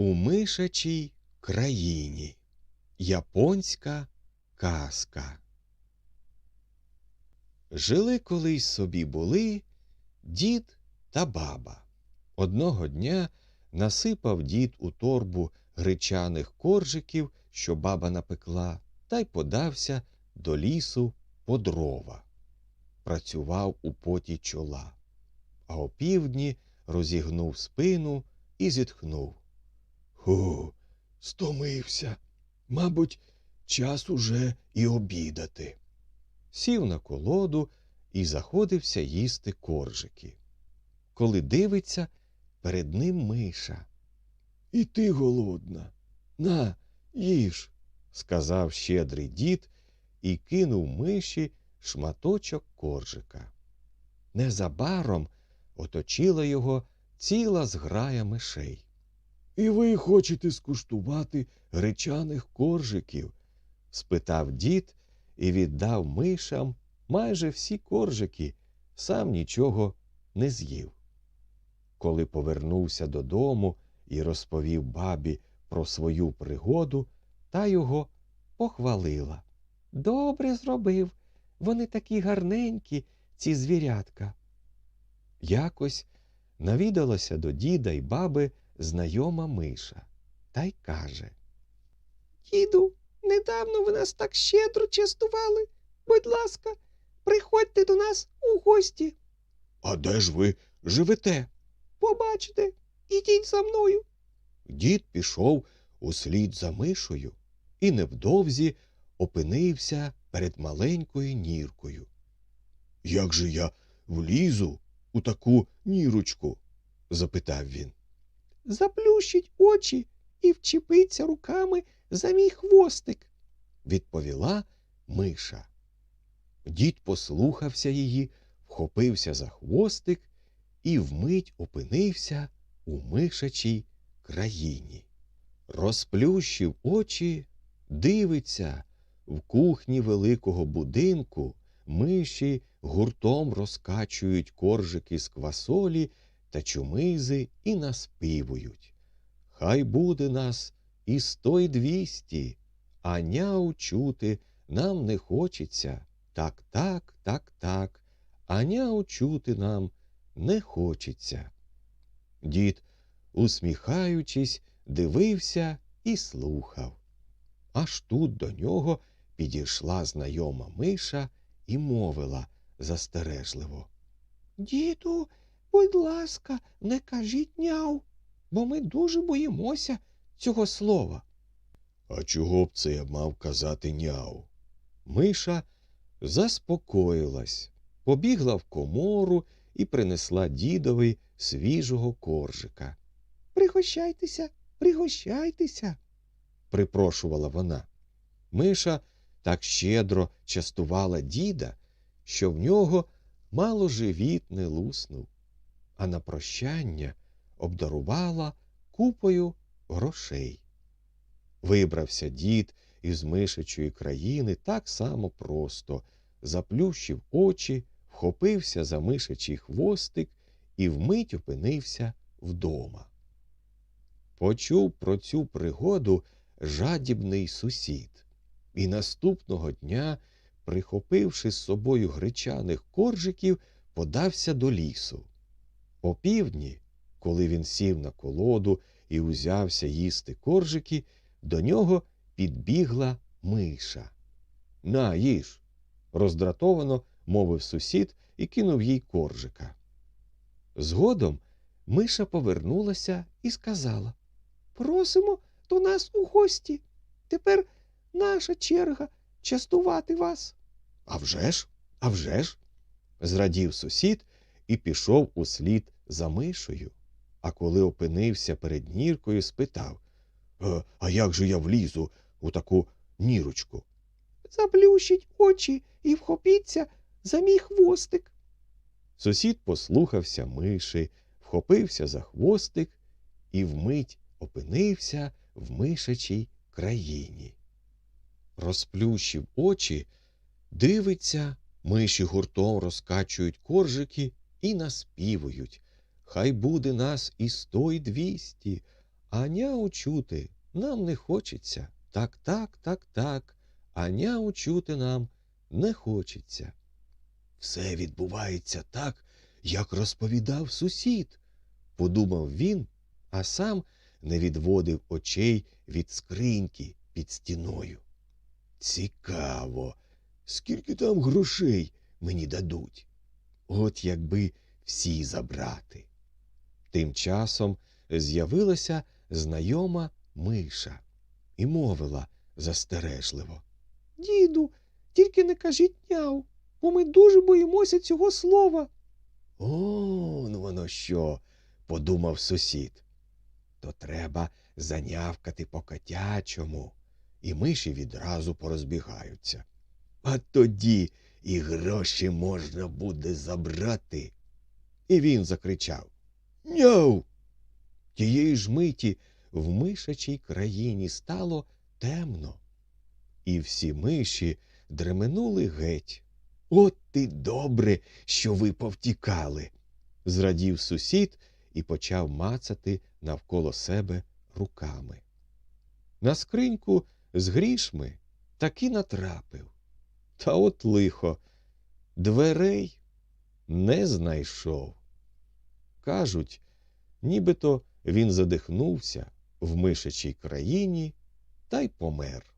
У мишачій країні. Японська казка. Жили колись собі були дід та баба. Одного дня насипав дід у торбу гречаних коржиків, що баба напекла, та й подався до лісу по дрова. Працював у поті чола, а опівдні розігнув спину і зітхнув. Ху, стомився. Мабуть, час уже і обідати. Сів на колоду і заходився їсти коржики. Коли дивиться, перед ним миша. І ти голодна. На, їж, сказав щедрий дід і кинув миші шматочок коржика. Незабаром оточила його ціла зграя мишей. І ви хочете скуштувати гречаних коржиків? спитав дід і віддав мишам майже всі коржики, сам нічого не з'їв. Коли повернувся додому і розповів бабі про свою пригоду, та його похвалила. Добре зробив. Вони такі гарненькі, ці звірятка. Якось навідалася до діда й баби знайома миша та й каже Діду, недавно ви нас так щедро частували. Будь ласка, приходьте до нас у гості. А де ж ви живете? Побачите, ідіть за мною. Дід пішов услід за мишою і невдовзі опинився перед маленькою ніркою. Як же я влізу у таку нірочку? запитав він. Заплющіть очі і вчепиться руками за мій хвостик. відповіла миша. Дід послухався її, вхопився за хвостик і вмить опинився у мишачій країні. Розплющив очі, дивиться, в кухні великого будинку миші гуртом розкачують коржики з квасолі та чумизи і наспівують. Хай буде нас і сто й двісті, а няу чути нам не хочеться. Так, так, так, так, а няу чути нам не хочеться. Дід, усміхаючись, дивився і слухав. Аж тут до нього підійшла знайома миша і мовила застережливо. Діду, будь ласка, не кажіть няу, бо ми дуже боїмося цього слова. А чого б це я мав казати няу? Миша заспокоїлась, побігла в комору і принесла дідові свіжого коржика. Пригощайтеся, пригощайтеся. припрошувала вона. Миша так щедро частувала діда, що в нього мало живіт не луснув, а на прощання обдарувала купою грошей. Вибрався дід із мишачої країни так само просто, заплющив очі, вхопився за мишачий хвостик і вмить опинився вдома. Почув про цю пригоду жадібний сусід, і наступного дня, прихопивши з собою гречаних коржиків, подався до лісу. Опівдні, коли він сів на колоду і узявся їсти коржики, до нього підбігла миша. На, їж. роздратовано мовив сусід і кинув їй коржика. Згодом миша повернулася і сказала Просимо до нас у гості. Тепер наша черга частувати вас. А вже ж, а вже ж. зрадів сусід і пішов услід за мишою. А коли опинився перед ніркою, спитав «Е, А як же я влізу у таку нірочку? Заплющіть очі і вхопіться за мій хвостик. Сусід послухався миші, вхопився за хвостик і вмить опинився в мишачій країні. Розплющив очі, дивиться, миші гуртом розкачують коржики і наспівують. Хай буде нас і сто й двісті, А няу чути нам не хочеться. Так, так, так, так. А няу чути нам не хочеться. Все відбувається так, як розповідав сусід, подумав він, а сам не відводив очей від скриньки під стіною. Цікаво, скільки там грошей мені дадуть. От якби всі забрати. Тим часом з'явилася знайома миша і мовила застережливо. Діду, тільки не кажіть няу, бо ми дуже боїмося цього слова. Он воно що, подумав сусід. То треба занявкати по котячому, і миші відразу порозбігаються. А тоді і гроші можна буде забрати. І він закричав Няу. Тієї ж миті в мишачій країні стало темно, і всі миші дременули геть. От ти добре, що ви повтікали. зрадів сусід і почав мацати навколо себе руками. На скриньку з грішми таки натрапив. Та от лихо, дверей не знайшов. Кажуть, нібито він задихнувся в мишачій країні та й помер.